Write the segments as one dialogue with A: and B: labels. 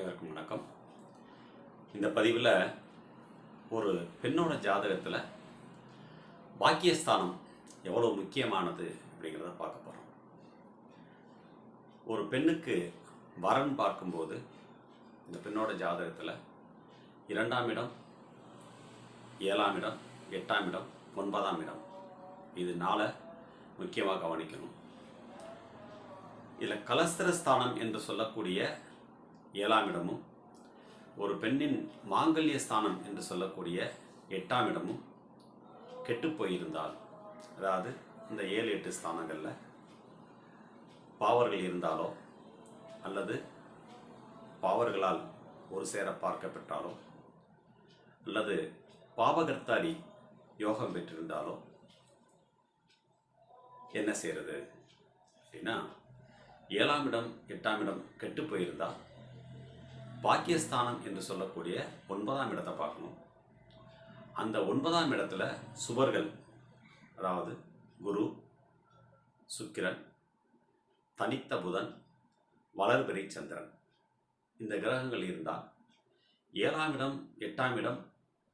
A: அனைவருக்கும் வணக்கம். இந்த பதிவில் ஒரு பெண்ணோட ஜாதகத்தில் பாக்கியஸ்தானம் எவ்வளோ முக்கியமானது அப்படிங்கிறத பார்க்க போகிறோம் ஒரு பெண்ணுக்கு வரன் பார்க்கும்போது இந்த பெண்ணோட ஜாதகத்தில் இரண்டாம் இடம் ஏழாம் இடம் எட்டாம் இடம் ஒன்பதாம் இடம். இது நாளை முக்கியமாக கவனிக்கணும். இதில் கலஸ்திரஸ்தானம் என்று சொல்லக்கூடிய ஏழாம் இடமும் ஒரு பெண்ணின் மாங்கல்ய ஸ்தானம் என்று சொல்லக்கூடிய எட்டாம் இடமும் கெட்டு போயிருந்தால் அதாவது இந்த ஏழு எட்டு ஸ்தானங்களில் பாவர்கள் இருந்தாலோ அல்லது பாவர்களால் ஒரு சேர பார்க்கப்பட்டாலோ அல்லது பாவகர்த்தாரி யோகம் பெற்றிருந்தாலோ என்ன செய்கிறது அப்படின்னா ஏழாம் இடம் எட்டாம் இடம் கெட்டு போயிருந்தால் பாக்கியஸ்தானம் என்று சொல்லக்கூடிய ஒன்பதாம் இடத்தை பார்க்கணும். அந்த ஒன்பதாம் இடத்துல சுவர்கள் அதாவது குரு சுக்கிரன் தனித்த புதன் வளர்பிறை சந்திரன். இந்த கிரகங்கள் இருந்தால் ஏழாம் இடம் எட்டாம் இடம்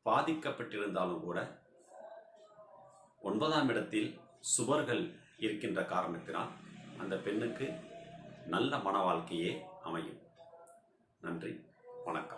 A: பாதிக்கப்பட்டிருந்தாலும் கூட ஒன்பதாம் இடத்தில் சுவர்கள் இருக்கின்ற காரணத்தினால் அந்த பெண்ணுக்கு நல்ல மன வாழ்க்கையே அமையும். நன்றி. வணக்கம்.